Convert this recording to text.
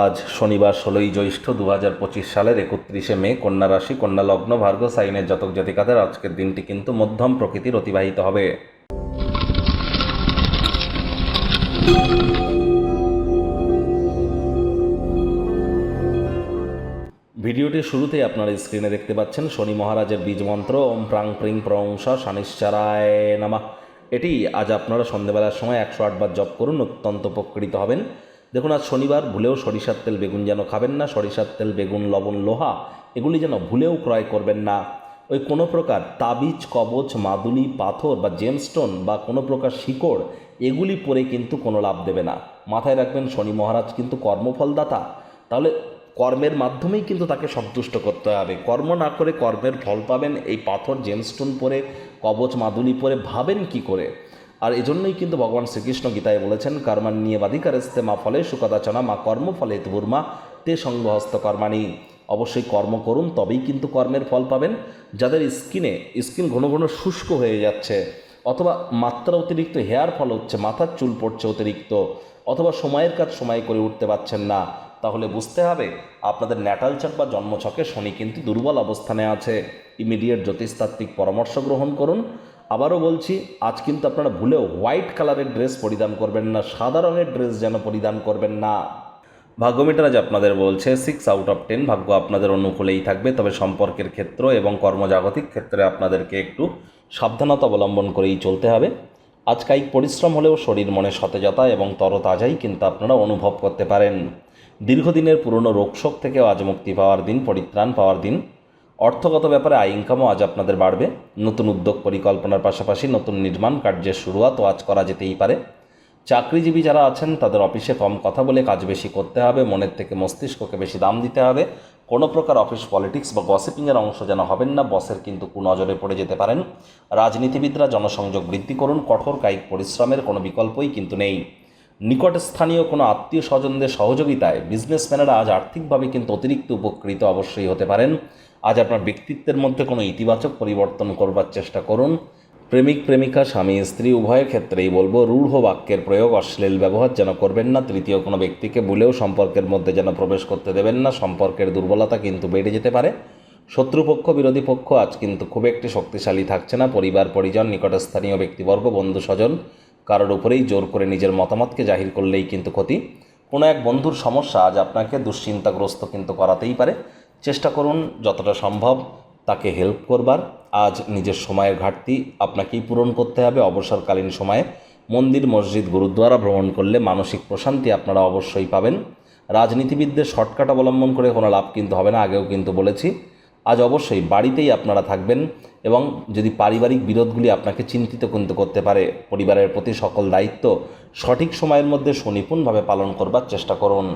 আজ শনিবার ষোলোই জ্যৈষ্ঠ দু হাজার পঁচিশ সালের একত্রিশে মে কন্যা রাশি, কন্যা লগ্ন ভার্গ সাইনের জাতক জাতিকাদের আজকের দিনটি কিন্তু মধ্যম প্রকৃতির অতিবাহিত হবে। ভিডিওটির শুরুতেই আপনারা স্ক্রিনে দেখতে পাচ্ছেন শনি মহারাজের বীজ মন্ত্র, ওম প্রাং প্রিং প্রংস শানিশ্চারায় নামা। এটি আজ আপনারা সন্ধ্যেবেলার সময় একশো আটবার জপ করুন, অত্যন্ত উপকৃত হবেন। দেখুন, আজ শনিবার ভুলেও সরিষার তেল বেগুন যেন খাবেন না, সরিষার তেল, বেগুন, লবণ, লোহা, এগুলি যেন ভুলেও ক্রয় করবেন না। ওই কোনো প্রকার তাবিজ, কবচ, মাদুলি, পাথর বা জেমস্টোন বা কোনো প্রকার শিকড়, এগুলি পরে কিন্তু কোনো লাভ দেবে না। মাথায় রাখবেন, শনি মহারাজ কিন্তু কর্মফলদাতা। তাহলে কর্মের মাধ্যমেই কিন্তু তাকে সন্তুষ্ট করতে হবে। কর্ম না করে কর্মের ফল পাবেন, এই পাথর জেমস্টোন পরে, কবচ, মাদুলি পরে, ভাবেন কি করে? আর এজন্যই কিন্তু ভগবান শ্রীকৃষ্ণ গীতায় বলেছেন কর্মান নিয়ে বাধিকারস্তে মা ফলে সুকদাচনা মা কর্ম ফলে তুর্মা তে সঙ্গহস্ত কর্মাণী। অবশ্যই কর্ম করুন, তবেই কিন্তু কর্মের ফল পাবেন। যাদের স্কিনে, স্কিন ঘন ঘন শুষ্ক হয়ে যাচ্ছে, অথবা মাত্রা অতিরিক্ত হেয়ার ফল হচ্ছে, মাথার চুল পড়ছে অতিরিক্ত, অথবা সময়ের কাজ সময় করে উঠতে পারছেন না, তাহলে বুঝতে হবে, আপনাদের ন্যাটাল চাক বা জন্মছকে শনি কিন্তু দুর্বল অবস্থানে আছে। ইমিডিয়েট জ্যোতিষতাত্ত্বিক পরামর্শ গ্রহণ করুন আবারও বলছি, আজ কিন্তু আপনারা ভুলেও হোয়াইট কালারের ড্রেস পরিধান করবেন না, সাদা রঙের ড্রেস যেন পরিধান করবেন না। ভাগ্যমিটার আজ আপনাদের বলছে সিক্স আউট অফ টেন ভাগ্য আপনাদের অনুকূলেই থাকবে, তবে সম্পর্কের ক্ষেত্র এবং কর্মজাগতিক ক্ষেত্রে আপনাদেরকে একটু সাবধানতা অবলম্বন করেই চলতে হবে। আজ কায়িক পরিশ্রম হলেও শরীর মনে সতেজতা এবং তরতাজাই কিন্তু আপনারা অনুভব করতে পারেন। দীর্ঘদিনের পুরনো রোগশোক থেকেও আজ মুক্তি পাওয়ার দিন, পরিত্রাণ পাওয়ার দিন। অর্থগত ব্যাপারে আয় ইনকামও আজ আপনাদের বাড়বে। নতুন উদ্যোগ পরিকল্পনার পাশাপাশি নতুন নির্মাণ কার্যের শুরুয়াতও আজ করা যেতেই পারে। চাকরিজীবী যারা আছেন, তাদের অফিসে কম কথা বলে কাজ বেশি করতে হবে, মনের থেকে মস্তিষ্ককে বেশি দাম দিতে হবে। কোনো প্রকার অফিস পলিটিক্স বা গসিপিংয়ের অংশ যেন হবেন না, বসের কিন্তু কুনজরে পড়ে যেতে পারেন। রাজনীতিবিদরা জনসংযোগ বৃদ্ধি করুন, কঠোর কায়িক পরিশ্রমের কোনো বিকল্পই কিন্তু নেই। নিকট স্থানীয় কোনো আত্মীয় স্বজনদের সহযোগিতায় বিজনেসম্যানেরা আজ আর্থিকভাবে কিন্তু অতিরিক্ত উপকৃত অবশ্যই হতে পারেন। আজ আপনার ব্যক্তিত্বের মধ্যে কোনো ইতিবাচক পরিবর্তন করবার চেষ্টা করুন। প্রেমিক, প্রেমিকা, স্বামী, স্ত্রী, উভয়ের ক্ষেত্রেই বলব, রূঢ় বাক্যের প্রয়োগ, অশ্লীল ব্যবহার যেন করবেন না, তৃতীয় কোনো ব্যক্তিকে ভুলেও সম্পর্কের মধ্যে যেন প্রবেশ করতে দেবেন না, সম্পর্কের দুর্বলতা কিন্তু বেড়ে যেতে পারে। শত্রুপক্ষ, বিরোধী পক্ষ আজ কিন্তু খুব একটি শক্তিশালী থাকছে না, পরিবার, পরিজন, নিকটস্থানীয় ব্যক্তিবর্গ, বন্ধু, স্বজন, কারোর উপরেই জোর করে নিজের মতামতকে জাহির করলেই কিন্তু ক্ষতি। কোনো এক বন্ধুর সমস্যা আজ আপনাকে দুশ্চিন্তাগ্রস্ত কিন্তু করাতেই পারে। চেষ্টা করুন যতটা সম্ভব তাকে হেল্প করবার। আজ নিজের সময়ের ঘাটতি আপনাকেই পূরণ করতে হবে। অবসরকালীন সময়ে মন্দির, মসজিদ, গুরুদ্বারা ভ্রমণ করলে মানসিক প্রশান্তি আপনারা অবশ্যই পাবেন। রাজনীতিবিদদের শর্টকাট অবলম্বন করে কোনো লাভ কিন্তু হবে না, আগেও কিন্তু বলেছি। আজ অবশ্যই বাড়িতেই আপনারা থাকবেন এবং যদি পারিবারিক বিরোধগুলি আপনাকে চিন্তিত কিন্তু করতে পারে, পরিবারের প্রতি সকল দায়িত্ব সঠিক সময়ের মধ্যে সুনিপুণভাবে পালন করবার চেষ্টা করুন।